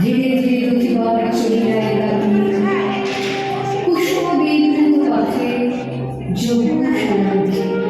ধীরে ধীরে অতিবার চলিয়া এলাম কুসুম বিন্দু পথে যোগ্য সমাধি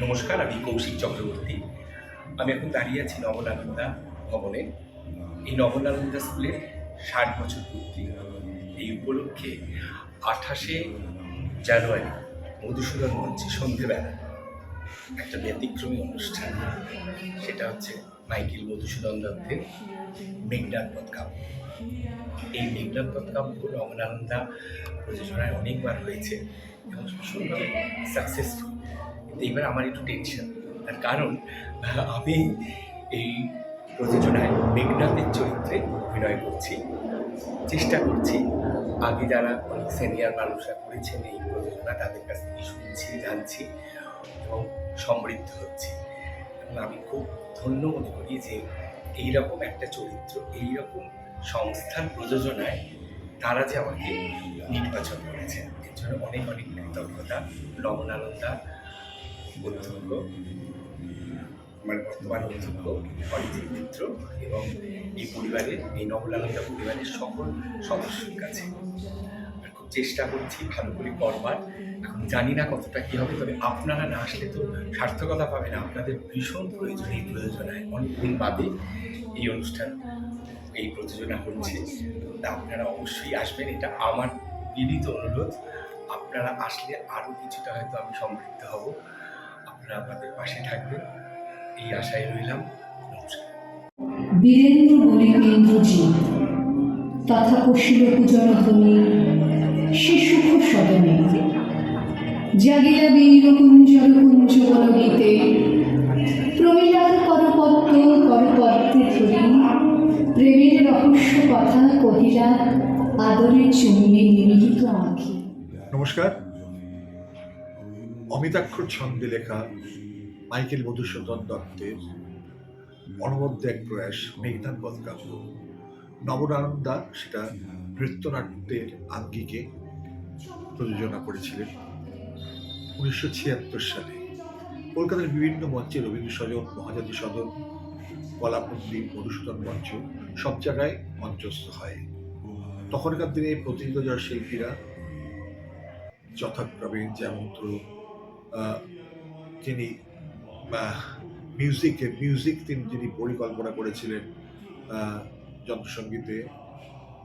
নমস্কার, আমি কৌশিক চক্রবর্তী। আমি এখন দাঁড়িয়ে আছি নবনানন্দা ভবনে। এই নবনানন্দা স্কুলের ষাট বছর পূর্তি। এই উপলক্ষে আঠাশে জানুয়ারি মধুসূদন মঞ্চে সন্ধেবেলা। একটা ব্যতিক্রমী অনুষ্ঠান। সেটা হচ্ছে মাইকেল মধুসূদন দত্তের মেঘনাথ পদকাব্য এই মেঘনাথ পদকাব্য নবনানন্দা প্রযোজনায় অনেকবার হয়েছে এবং ভীষণভাবে সাকসেসফুল কিন্তু এবার আমার একটু টেনশন তার কারণ, আমি এই প্রযোজনায় মেঘনাথের চরিত্রে অভিনয় করছি, চেষ্টা করছি। আগে যারা অনেক সিনিয়র মানুষরা করেছেন এই প্রযোজনা, তাদের কাছ থেকে শুনছি, জানছি এবং সমৃদ্ধ হচ্ছি। এবং আমি খুব ধন্য মনে করি যে এইরকম একটা চরিত্র, এইরকম সংস্থার প্রযোজনায় তারা যে আমাকে নির্বাচন করেছেন, এর জন্য অনেক অনেক কৃতজ্ঞতা নবনানন্দা অধ্যক্ষ মানে বর্তমান অধ্যক্ষ অরিজিৎ মিত্র এবং এই পরিবারের এই নবনানন্দা পরিবারের সকল সদস্যের কাছে খুব চেষ্টা করছি ভালো করে করবার এখন জানি না কতটা কী হবে তবে আপনারা না আসলে তো সার্থকতা পাবে না আপনাদের ভীষণ প্রয়োজন এই প্রয়োজনায় অনেকদিন বাদে এই অনুষ্ঠান এই প্রযোজনা হচ্ছে তা আপনারা অবশ্যই আসবেন এটা আমার বিনীত অনুরোধ, আপনারা আসলে আরও কিছুটা হয়তো আমি সমৃদ্ধ হব। আপনারা আমাদের পাশে থাকবেন। এই আশায় রইলাম। নমস্কার। বীরেন্দ্র বলিল ইন্দ্রজিৎ তথা কষিল পূজন ধ্বনি সে সুখ সদনে। জাগিলা বীর কুঞ্জর কুঞ্জ বল গীতে প্রমিলার করপত্র করপত্রে ধরি। প্রেমের রহস্য কথা কহিলা আদরে চুমিয়ে নিমিলিত আঁখি। নমস্কার। অমিতাক্ষর ছন্দে লেখা মাইকেল মধুসূদন দত্তের অনবদ্য এক প্রয়াস মেঘনাথ বদকাব্য। নবনানন্দা সেটা নৃত্যনাট্যের আঙ্গিকে প্রযোজনা করেছিলেন। উনিশশো ছিয়াত্তর সালে কলকাতার বিভিন্ন মঞ্চে রবীন্দ্র সদন মহাজাতি সদন কলাপন্দির মধুসূদন মঞ্চ সব জায়গায় মঞ্চস্থ হয়। তখনকার দিনে প্রতিনিধিদল শিল্পীরা যথাক্রমে যেমন যিনি মিউজিকে মিউজিক তিনি যিনি পরিকল্পনা করেছিলেন যন্ত্রসঙ্গীতে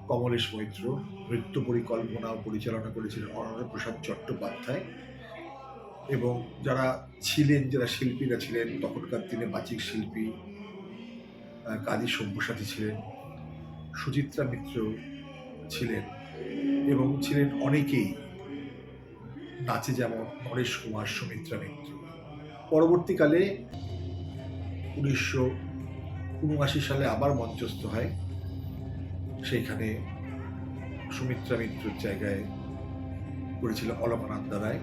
কমলেশ মৈত্র নৃত্য পরিকল্পনা পরিচালনা করেছিলেন অনন্ত প্রসাদ চট্টোপাধ্যায়। এবং যারা ছিলেন, যারা শিল্পীরা ছিলেন, তখনকার দিনে বাচিক শিল্পী কাজী সব্যসাচী ছিলেন, সুচিত্রা মিত্র ছিলেন এবং ছিলেন অনেকেই নাচে যেমন নরেশ কুমার সুমিত্রা মিত্র। পরবর্তীকালে উনিশশো উনআশি সালে আবার মঞ্চস্থ হয়। সেইখানে সুমিত্রা মিত্রর জায়গায় করেছিল অলকানন্দা রায়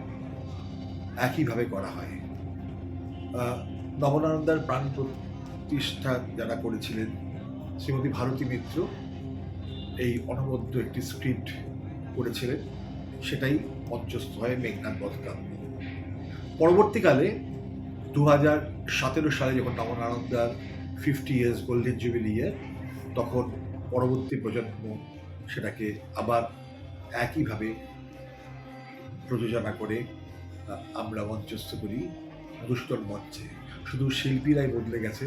একইভাবে করা হয়। নবনানন্দার প্রাণ প্রতিষ্ঠা যারা করেছিলেন, শ্রীমতী ভারতী মিত্র, এই অনবদ্য একটি স্ক্রিপ্ট করেছিলেন। সেটাই মঞ্চস্থ হয় মেঘনাথ বধকাব্য পরবর্তীকালে দু হাজার সতেরো সালে যখন নবনানন্দার fifty years golden jubilee year তখন পরবর্তী প্রজন্ম সেটাকে আবার একইভাবে প্রযোজনা করে আমরা মঞ্চস্থ করি মধুসূদন মঞ্চে। শুধু শিল্পীরাই বদলে গেছে,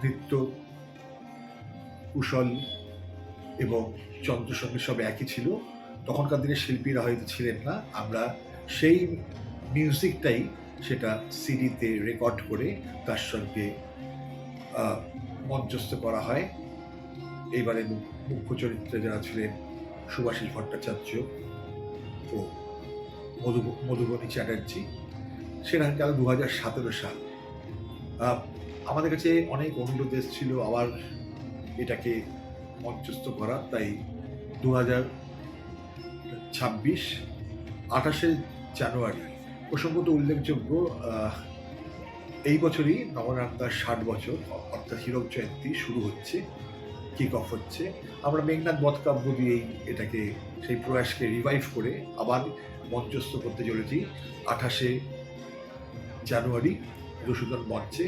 নৃত্য, কুশল এবং যন্ত্রসঙ্গীত সব একই ছিল। তখনকার দিনে শিল্পীরা হয়তো ছিলেন না। আমরা সেই মিউজিকটাই সেটা সিডিতে রেকর্ড করে তার সঙ্গে মঞ্চস্থ করা হয়। এইবারে মুখ্য চরিত্রে যারা ছিলেন সুভাষিস ভট্টাচার্য ও মধু, মধুবনী চ্যাটার্জি সেটা গেল দু হাজার সতেরো সাল। আমাদের কাছে অনেক অনুরোধ এসেছিল আবার এটাকে মঞ্চস্থ করা। তাই দু হাজার ছাব্বিশ, আঠাশে জানুয়ারি। প্রসঙ্গত উল্লেখযোগ্য এই বছরই নবনান্দার ষাট বছর, অর্থাৎ হীরক জয়ন্তী শুরু হচ্ছে কিক অফ হচ্ছে। আমরা মেঘনাথ বধকাব্য দিয়েই এটাকে, সেই প্রয়াসকে রিভাইভ করে আবার মঞ্চস্থ করতে চলেছি। আঠাশে জানুয়ারি মধুসূদন মঞ্চে।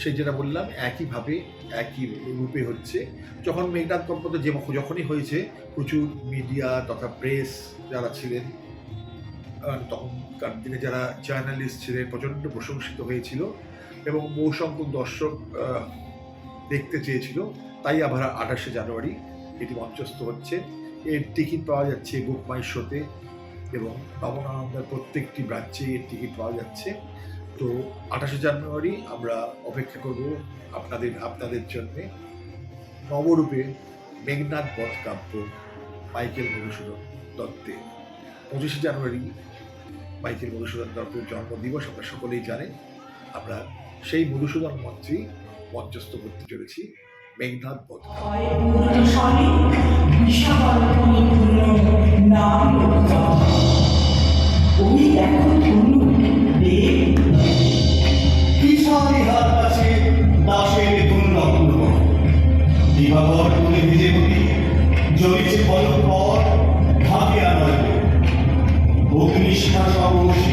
সেই যেটা বললাম, একইভাবে, একই রূপে হচ্ছে। যখন মেঘনাথ গল্পটা যে যখনই হয়েছে, প্রচুর মিডিয়া তথা প্রেস যারা ছিলেন তখনকার দিনে যারা জার্নালিস্ট ছিলেন, প্রচণ্ড প্রশংসিত হয়েছিল এবং বহু সংখ্যক দর্শক দেখতে চেয়েছিল, তাই আবার আঠাশে জানুয়ারি এটি মঞ্চস্থ হচ্ছে। এর টিকিট পাওয়া যাচ্ছে বুক মাই শোতে এবং নবনানন্দের প্রত্যেকটি ব্রাঞ্চে এর টিকিট পাওয়া যাচ্ছে। তো আঠাশে জানুয়ারি আমরা অপেক্ষা করব আপনাদের আপনাদের জন্যে নবরূপে মেঘনাথ বধ কাব্য মাইকেল মধুসূদন দত্তের। পঁচিশে জানুয়ারি মাইকেল মধুসূদন দত্তের জন্মদিবস আমরা সকলেই জানেন। আমরা সেই মধুসূদন মঞ্চেই মঞ্চস্থ করতে চলেছি মেঘনাথ বধ কাব্য। দিবাকর তুলে ভিজে মুখি জ্বলিছে পলক পর ঢাকে আনয় অগ্নিষ্ঠা সবসী